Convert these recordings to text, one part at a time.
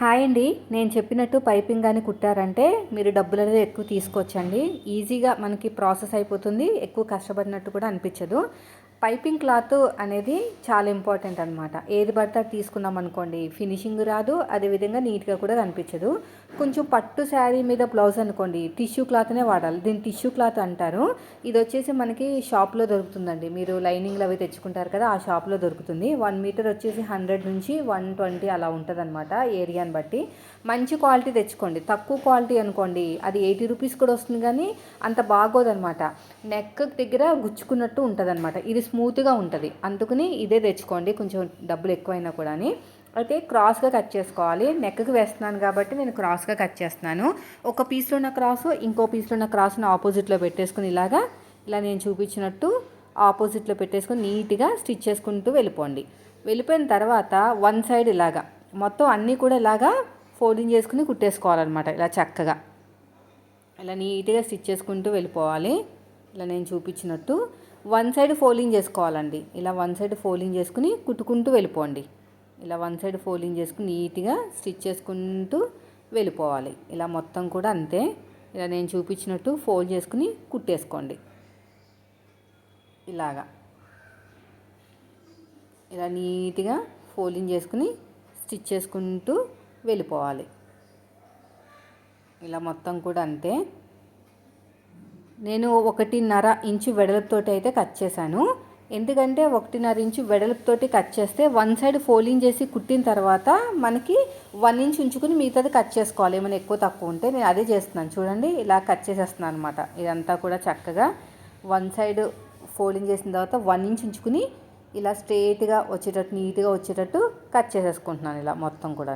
Hi అండి. నేను చెప్పినట్టు పైపింగ్ కానీ కుట్టారంటే మీరు డబ్బులు అనేది ఎక్కువ తీసుకోవచ్చండి. ఈజీగా మనకి ప్రాసెస్ అయిపోతుంది. ఎక్కువ కష్టపడినట్టు కూడా అనిపించదు. పైపింగ్ క్లాత్ అనేది చాలా ఇంపార్టెంట్ అనమాట ఏది పడితే అది తీసుకున్నాం అనుకోండి ఫినిషింగ్ రాదు అదేవిధంగా నీట్గా కూడా కనిపించదు. కొంచెం పట్టు శారీ మీద బ్లౌజ్ అనుకోండి టిష్యూ క్లాత్నే వాడాలి. దీన్ని టిష్యూ క్లాత్ అంటారు. ఇది వచ్చేసి మనకి షాప్లో దొరుకుతుందండి. మీరు లైనింగ్లు అవి తెచ్చుకుంటారు కదా ఆ షాప్లో దొరుకుతుంది. వన్ మీటర్ వచ్చేసి హండ్రెడ్ నుంచి వన్ ట్వంటీ అలా ఉంటుంది అనమాట ఏరియాని బట్టి. మంచి క్వాలిటీ తెచ్చుకోండి. తక్కువ క్వాలిటీ అనుకోండి అది ఎయిటీ రూపీస్ కూడా వస్తుంది కానీ అంత బాగోదనమాట నెక్ దగ్గర గుచ్చుకున్నట్టు ఉంటుంది అనమాట ఇది స్మూత్గా ఉంటుంది. అందుకని ఇదే తెచ్చుకోండి. కొంచెం డబ్బులు ఎక్కువైనా కూడా అయితే క్రాస్గా కట్ చేసుకోవాలి. నెక్కి వేస్తున్నాను కాబట్టి నేను క్రాస్గా కట్ చేస్తున్నాను. ఒక పీస్లో ఉన్న క్రాస్ ఇంకో పీస్లో ఉన్న క్రాస్ని ఆపోజిట్లో పెట్టేసుకుని ఇలాగా ఇలా నేను చూపించినట్టు ఆపోజిట్లో పెట్టేసుకొని నీట్గా స్టిచ్ చేసుకుంటూ వెళ్ళిపోండి. వెళ్ళిపోయిన తర్వాత వన్ సైడ్ ఇలాగా మొత్తం అన్నీ కూడా ఇలాగా ఫోల్డింగ్ చేసుకుని కుట్టేసుకోవాలన్నమాట ఇలా చక్కగా. ఇలా నీట్గా స్టిచ్ చేసుకుంటూ వెళ్ళిపోవాలి. ఇలా నేను చూపించినట్టు. వన్ సైడ్ ఫోల్డింగ్ చేసుకోవాలండి. ఇలా వన్ సైడ్ ఫోల్డింగ్ చేసుకుని కుట్టుకుంటూ వెళ్ళిపోండి. ఇలా వన్ సైడ్ ఫోల్డింగ్ చేసుకుని నీట్గా స్టిచ్ చేసుకుంటూ వెళ్ళిపోవాలి. ఇలా మొత్తం కూడా అంతే. ఇలా నేను చూపించినట్టు ఫోల్డ్ చేసుకుని కుట్టేసుకోండి. ఇలాగా. ఇలా నీట్గా ఫోల్డింగ్ చేసుకుని స్టిచ్ చేసుకుంటూ వెళ్ళిపోవాలి. ఇలా మొత్తం కూడా అంతే. నేను ఒకటిన్నర ఇంచు వెడల్పుతోటి అయితే కట్ చేశాను. ఎందుకంటే ఒకటిన్నర ఇంచు వెడల్పుతోటి కట్ చేస్తే వన్ సైడ్ ఫోల్డింగ్ చేసి కుట్టిన తర్వాత మనకి వన్ ఇంచ్ ఉంచుకుని మిగతాది కట్ చేసుకోవాలి. ఏమైనా ఎక్కువ తక్కువ ఉంటే నేను అదే చేస్తున్నాను. చూడండి ఇలా కట్ చేసేస్తున్నాను అనమాట ఇదంతా కూడా చక్కగా వన్ సైడ్ ఫోల్డింగ్ చేసిన తర్వాత వన్ ఇంచ్ ఉంచుకుని ఇలా స్ట్రేట్గా వచ్చేటట్టు నీట్గా వచ్చేటట్టు కట్ చేసేసుకుంటున్నాను ఇలా మొత్తం కూడా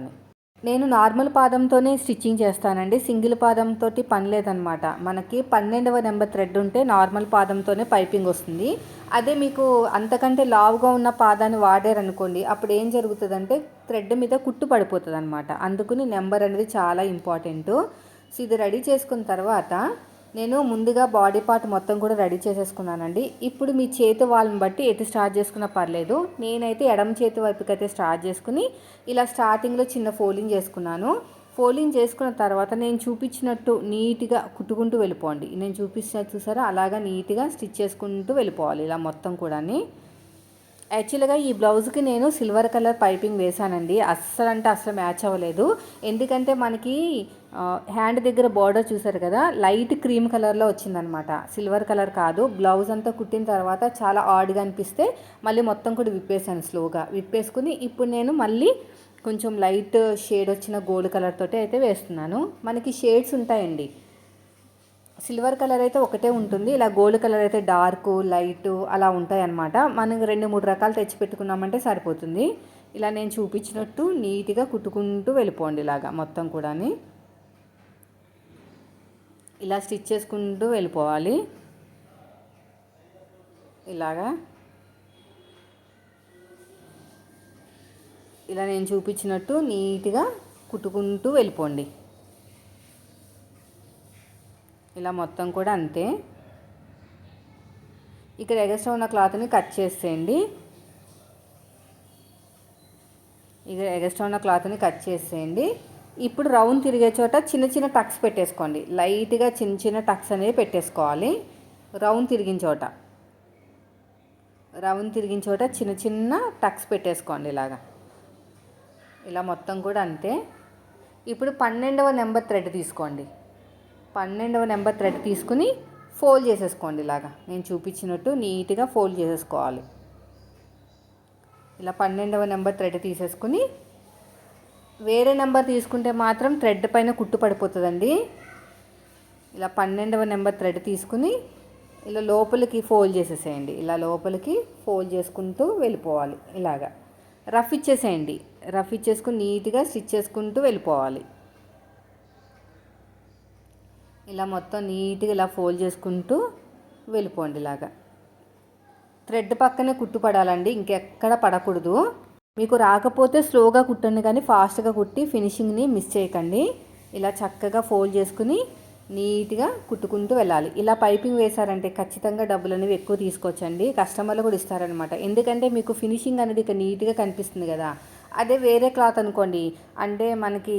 నేను నార్మల్ పాదంతోనే స్టిచ్చింగ్ చేస్తానండి. సింగిల్ పాదంతో పని లేదనమాట మనకి పన్నెండవ నెంబర్ థ్రెడ్ ఉంటే నార్మల్ పాదంతోనే పైపింగ్ వస్తుంది. అదే మీకు అంతకంటే లావుగా ఉన్న పాదాన్ని వాడారనుకోండి అప్పుడు ఏం జరుగుతుందంటే థ్రెడ్ మీద కుట్టు పడిపోతుంది అనమాట అందుకని నెంబర్ అనేది చాలా ఇంపార్టెంట్. సో ఇది రెడీ చేసుకున్న తర్వాత నేను ముందుగా బాడీ పార్ట్ మొత్తం కూడా రెడీ చేసేసుకున్నానండి. ఇప్పుడు మీ చేతి వాళ్ళని బట్టి ఎటు స్టార్ట్ చేసుకున్నా పర్లేదు. నేనైతే ఎడమ చేతి వైపుకి అయితే స్టార్ట్ చేసుకుని ఇలా స్టార్టింగ్లో చిన్న ఫోల్డింగ్ చేసుకున్నాను. ఫోల్డింగ్ చేసుకున్న తర్వాత నేను చూపించినట్టు నీట్గా కుట్టుకుంటూ వెళ్ళిపోండి. నేను చూపించినట్టు చూసారా? అలాగా నీట్గా స్టిచ్ చేసుకుంటూ వెళ్ళిపోవాలి ఇలా మొత్తం కూడా యాక్చువల్గా ఈ బ్లౌజ్కి నేను సిల్వర్ కలర్ పైపింగ్ వేశానండి. అస్సలు అంటే అస్సలు మ్యాచ్ అవ్వలేదు. ఎందుకంటే మనకి హ్యాండ్ దగ్గర బార్డర్ చూసారు కదా లైట్ క్రీమ్ కలర్లో వచ్చిందనమాట. సిల్వర్ కలర్ కాదు. బ్లౌజ్ అంతా కుట్టిన తర్వాత చాలా ఆడ్గా అనిపిస్తే మళ్ళీ మొత్తం కూడా విప్పేసాను స్లోగా. విప్పేసుకుని ఇప్పుడు నేను మళ్ళీ కొంచెం లైట్ షేడ్ వచ్చిన గోల్డ్ కలర్ తోటి అయితే వేస్తున్నాను. మనకి షేడ్స్ ఉంటాయండి. సిల్వర్ కలర్ అయితే ఒకటే ఉంటుంది. ఇలా గోల్డ్ కలర్ అయితే డార్క్ లైట్ అలా ఉంటాయి అన్నమాట మనం రెండు మూడు రకాలు తెచ్చి పెట్టుకున్నామంటే సరిపోతుంది. ఇలా నేను చూపించినట్టు నీట్గా కుట్టుకుంటూ వెళ్ళిపోండి ఇలాగా మొత్తం కూడా ఇలా స్టిచ్ చేసుకుంటూ వెళ్ళిపోవాలి. ఇలాగా. ఇలా నేను చూపించినట్టు నీట్గా కుట్టుకుంటూ వెళ్ళిపోండి. ఇలా మొత్తం కూడా అంతే. ఇక్కడ ఎగస్ట్రా ఉన్న క్లాత్ని కట్ చేసేయండి. ఇక్కడ ఎగస్ట్రా ఉన్న క్లాత్ని కట్ చేసేయండి. ఇప్పుడు రౌండ్ తిరిగే చోట చిన్న చిన్న టక్స్ పెట్టేసుకోండి. లైట్గా చిన్న చిన్న టక్స్ అనేది పెట్టేసుకోవాలి. రౌండ్ తిరిగిన చోట. రౌండ్ తిరిగిన చోట చిన్న చిన్న టక్స్ పెట్టేసుకోండి ఇలాగా. ఇలా మొత్తం కూడా అంతే. ఇప్పుడు పన్నెండవ నెంబర్ థ్రెడ్ తీసుకోండి. పన్నెండవ నెంబర్ థ్రెడ్ తీసుకుని ఫోల్డ్ చేసేసుకోండి ఇలాగా. నేను చూపించినట్టు నీట్గా ఫోల్డ్ చేసేసుకోవాలి. ఇలా పన్నెండవ నెంబర్ థ్రెడ్ తీసేసుకుని వేరే నెంబర్ తీసుకుంటే మాత్రం థ్రెడ్ పైన కుట్టు పడిపోతుందండి. ఇలా పన్నెండవ నెంబర్ థ్రెడ్ తీసుకుని ఇలా లోపలికి ఫోల్డ్ చేసేసేయండి. ఇలా లోపలికి ఫోల్డ్ చేసుకుంటూ వెళ్ళిపోవాలి ఇలాగా. రఫ్ ఇచ్చేసేయండి. రఫ్ ఇచ్చేసుకుని నీట్గా స్టిచ్ చేసుకుంటూ వెళ్ళిపోవాలి. ఇలా మొత్తం నీట్గా ఇలా ఫోల్డ్ చేసుకుంటూ వెళ్ళిపోండి ఇలాగా. థ్రెడ్ పక్కనే కుట్టు పడాలండి ఇంకెక్కడ పడకూడదు. మీకు రాకపోతే స్లోగా కుట్టండి కానీ ఫాస్ట్గా కుట్టి ఫినిషింగ్ని మిస్ చేయకండి. ఇలా చక్కగా ఫోల్డ్ చేసుకుని నీట్గా కుట్టుకుంటూ వెళ్ళాలి. ఇలా పైపింగ్ వేశారంటే ఖచ్చితంగా డబ్బులు అనేవి ఎక్కువ తీసుకోవచ్చండి. కస్టమర్లు కూడా ఇస్తారనమాట ఎందుకంటే మీకు ఫినిషింగ్ అనేది ఇక నీట్గా కనిపిస్తుంది కదా. అదే వేరే క్లాత్ అనుకోండి. అంటే మనకి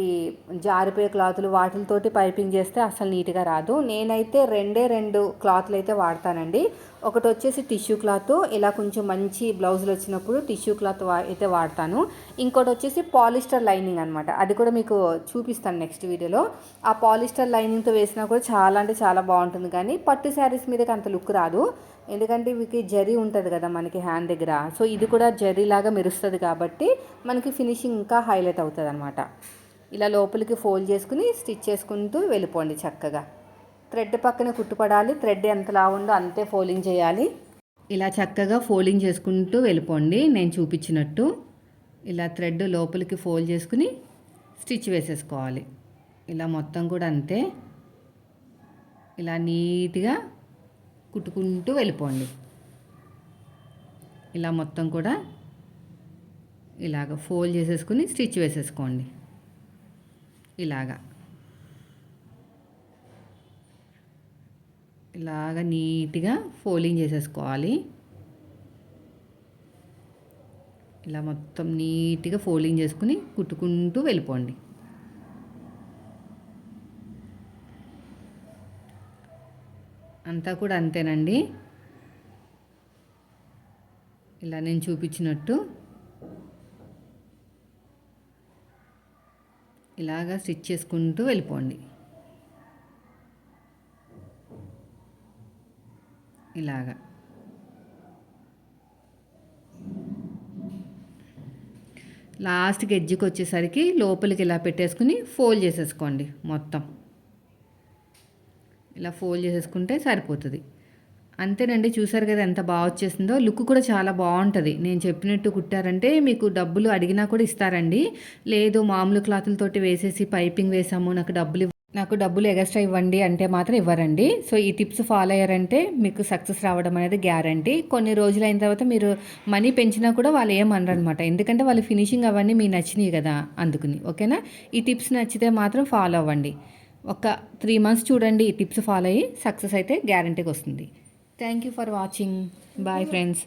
జారిపోయే క్లాతులు వాటితోటి పైపింగ్ చేస్తే అసలు నీట్గా రాదు. నేనైతే రెండే రెండు క్లాత్లు అయితే వాడతానండి. ఒకటి వచ్చేసి టిష్యూ క్లాత్. ఇలా కొంచెం మంచి బ్లౌజులు వచ్చినప్పుడు టిష్యూ క్లాత్ అయితే వాడతాను. ఇంకోటి వచ్చేసి పాలిస్టర్ లైనింగ్ అనమాట అది కూడా మీకు చూపిస్తాను నెక్స్ట్ వీడియోలో. ఆ పాలిస్టర్ లైనింగ్తో వేసినా కూడా చాలా అంటే చాలా బాగుంటుంది. కానీ పట్టు శారీస్ మీదకి అంత లుక్ రాదు. ఎందుకంటే ఇవికి జరీ ఉంటుంది కదా మనకి హ్యాండ్ దగ్గర. సో ఇది కూడా జరీ లాగా మెరుస్తుంది కాబట్టి మనకి ఫినిషింగ్ ఇంకా హైలైట్ అవుతుంది అనమాట ఇలా లోపలికి ఫోల్డ్ చేసుకుని స్టిచ్ చేసుకుంటూ వెళ్ళిపోండి చక్కగా. థ్రెడ్ పక్కన కుట్టుపడాలి. థ్రెడ్ ఎంతలా ఉందో అంతే ఫోల్డింగ్ చేయాలి. ఇలా చక్కగా ఫోల్డింగ్ చేసుకుంటూ వెళ్ళిపోండి. నేను చూపించినట్టు ఇలా థ్రెడ్ లోపలికి ఫోల్డ్ చేసుకుని స్టిచ్ వేసేసుకోవాలి. ఇలా మొత్తం కూడా అంతే. ఇలా నీట్గా కుట్టుకుంటూ వెళ్ళిపోండి. ఇలా మొత్తం కూడా ఇలాగ ఫోల్డ్ చేసేసుకుని స్టిచ్ వేసేసుకోండి. ఇలాగా. ఇలాగ నీట్గా ఫోల్డింగ్ చేసేసుకోవాలి. ఇలా మొత్తం నీట్గా ఫోల్డింగ్ చేసుకుని కుట్టుకుంటూ వెళ్ళిపోండి. అంతా కూడా అంతేనండి. ఇలా నేను చూపించినట్టు. ఇలాగా స్టిచ్ చేసుకుంటూ వెళ్ళిపోండి. ఇలాగా. లాస్ట్కి ఎడ్జ్కి వచ్చేసరికి లోపలికి ఇలా పెట్టేసుకుని ఫోల్డ్ చేసేసుకోండి మొత్తం. ఇలా ఫోల్డ్ చేసేసుకుంటే సరిపోతుంది. అంతేనండి చూసారు కదా ఎంత బాగా వచ్చేసిందో. లుక్ కూడా చాలా బాగుంటుంది. నేను చెప్పినట్టు కుట్టారంటే మీకు డబ్బులు అడిగినా కూడా ఇస్తారండి. లేదు మామూలు క్లాతులతోటి వేసేసి పైపింగ్ వేసాము నాకు డబ్బులు నాకు డబ్బులు ఎగస్ట్రా ఇవ్వండి అంటే మాత్రం ఇవ్వరండి. సో ఈ టిప్స్ ఫాలో అయ్యారంటే మీకు సక్సెస్ రావడం అనేది గ్యారంటీ. కొన్ని రోజులు అయిన తర్వాత మీరు మనీ పెంచినా కూడా వాళ్ళు ఏమనరు అనమాట ఎందుకంటే వాళ్ళు ఫినిషింగ్ అవన్నీ మీ నచ్చినాయి కదా అందుకుని. ఓకేనా? ఈ టిప్స్ నచ్చితే మాత్రం ఫాలో అవ్వండి. ఒక త్రీ మంత్స్ చూడండి ఈ టిప్స్ ఫాలో అయ్యి సక్సెస్ అయితే గ్యారంటీగా వస్తుంది. Thank you for watching bye friends